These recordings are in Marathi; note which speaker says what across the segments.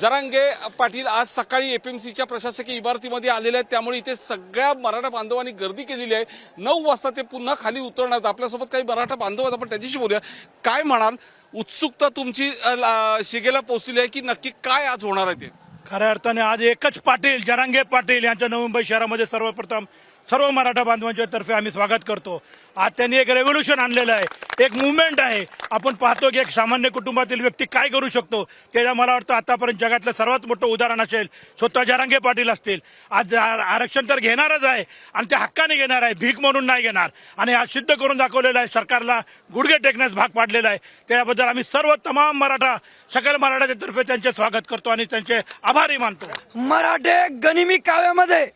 Speaker 1: जरांगे पाटील आज सकाळी एपीएमसीच्या प्रशासकीय इमारतीमध्ये आलेले आहेत. त्यामुळे इथे सगळ्या मराठा बांधवांनी गर्दी केलेली आहे. नऊ वाजता ते पुन्हा खाली उतरणार आपल्यासोबत काही मराठा बांधव आहेत. आपण त्यांच्याशी बोलूया. काय म्हणाल? उत्सुकता तुमची ला- शिगेला पोहोचलेली आहे की नक्की काय आज होणार आहे ते?
Speaker 2: खऱ्या अर्थाने आज एकच पाटील जरांगे पाटील यांच्या नवी मुंबई शहरामध्ये सर्वप्रथम सर्व मराठा बांधवांच्या तर्फे आम्ही स्वागत करतो. आज त्यांनी एक रेव्होल्युशन आणलेलं आहे. एक मुवमेंट आहे. आपण पाहतो की एक सामान्य कुटुंबातील व्यक्ती काय करू शकतो? त्याला मला वाटतं आतापर्यंत जगातलं सर्वात मोठं उदाहरण असेल स्वतः जरांगे पाटील असतील. आज आरक्षण तर घेणारच आहे आणि ते हक्काने घेणार आहे भीक म्हणून नाही घेणार. आणि आज सिद्ध करून दाखवलेलं आहे सरकारला गुडघे टेकण्यास भाग पाडलेला आहे. त्याबद्दल आम्ही सर्व तमाम मराठा सकल मराठाच्या तर्फे त्यांचे स्वागत करतो आणि त्यांचे आभारी मानतो.
Speaker 3: मराठे गनिमी काव्यामध्ये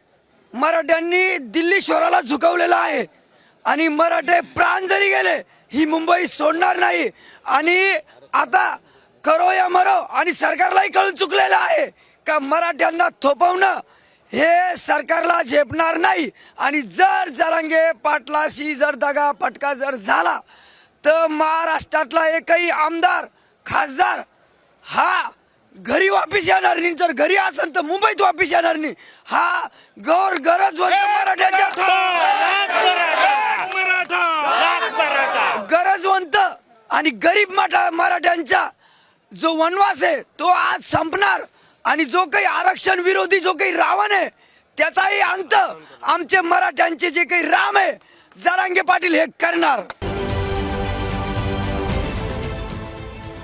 Speaker 3: मराठ्यांनी दिल्ली शोराला झुकवलेलं आहे. आणि मराठे प्राण जरी गेले ही मुंबई सोडणार नाही. आणि आता करो या मरो आणि सरकारलाही कळून चुकलेलं आहे का मराठ्यांना थोपवणं हे सरकारला झेपणार नाही. आणि जर जरांगे पाटलाशी जर दगा पटका जर झाला तर महाराष्ट्रातला एकही आमदार खासदार हा घरी वापिस येणार नाही. जर घरी असेल तर मुंबईत वापिस येणार नाही. हा गौर गरज मराठ्याच्या गरजवंत आणि गरीब मठा मराठ्यांचा जो वनवास आहे तो आज संपणार. आणि जो काही आरक्षण विरोधी जो काही रावण आहे त्याचाही अंत आमचे मराठ्यांचे जे काही राम आहे जरांगे पाटील हे करणार.